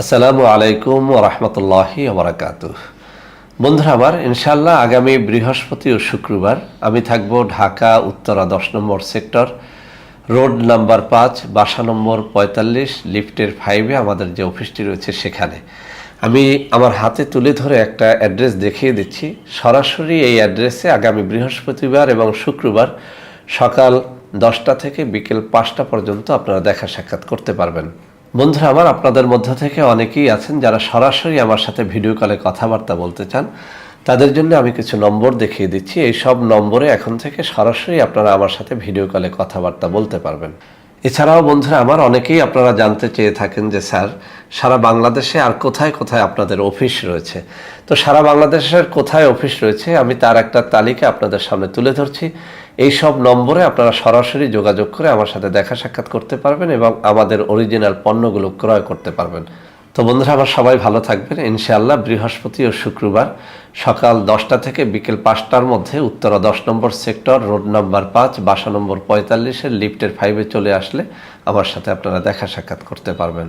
আসসালামু আলাইকুম রহমতুল্লাহি ওবরাকাত বন্ধুরা আমার ইনশাল্লাহ আগামী বৃহস্পতি ও শুক্রবার আমি থাকব ঢাকা উত্তরা দশ নম্বর সেক্টর, রোড নাম্বার পাঁচ, বাসা নম্বর পঁয়তাল্লিশ, লিফটের ফাইভে আমাদের যে অফিসটি রয়েছে সেখানে। আমি আমার হাতে তুলে ধরে একটা অ্যাড্রেস দেখিয়ে দিচ্ছি। সরাসরি এই অ্যাড্রেসে আগামী বৃহস্পতিবার এবং শুক্রবার সকাল দশটা থেকে বিকেল পাঁচটা পর্যন্ত আপনারা দেখা সাক্ষাৎ করতে পারবেন। বন্ধুরা, আমার আপনাদের মধ্য থেকে অনেকেই আছেন যারা সরাসরি আমার সাথে ভিডিও কলে কথাবার্তা বলতে চান। তাদের জন্য আমি কিছু নম্বর দেখিয়ে দিচ্ছি। এই সব নম্বরে এখন থেকে সরাসরি আপনারা আমার সাথে ভিডিও কলে কথাবার্তা বলতে পারবেন। এছাড়াও বন্ধুরা, আমার অনেকেই আপনারা জানতে চেয়ে থাকেন যে, স্যার সারা বাংলাদেশে আর কোথায় কোথায় আপনাদের অফিস রয়েছে? তো সারা বাংলাদেশের কোথায় অফিস রয়েছে, আমি তার একটা তালিকা আপনাদের সামনে তুলে ধরছি। এই সব নম্বরে আপনারা সরাসরি যোগাযোগ করে আমার সাথে দেখা সাক্ষাৎ করতে পারবেন এবং আমাদের অরিজিনাল পণ্যগুলো ক্রয় করতে পারবেন। তো বন্ধুরা, আমার সবাই ভালো থাকবেন। ইনশাআল্লাহ বৃহস্পতি ও শুক্রবার সকাল দশটা থেকে বিকেল পাঁচটার মধ্যে উত্তরা দশ নম্বর সেক্টর, রোড নাম্বার পাঁচ, বাসা নম্বর পঁয়তাল্লিশের লিফটের ফাইভে চলে আসলে আমার সাথে আপনারা দেখা সাক্ষাৎ করতে পারবেন।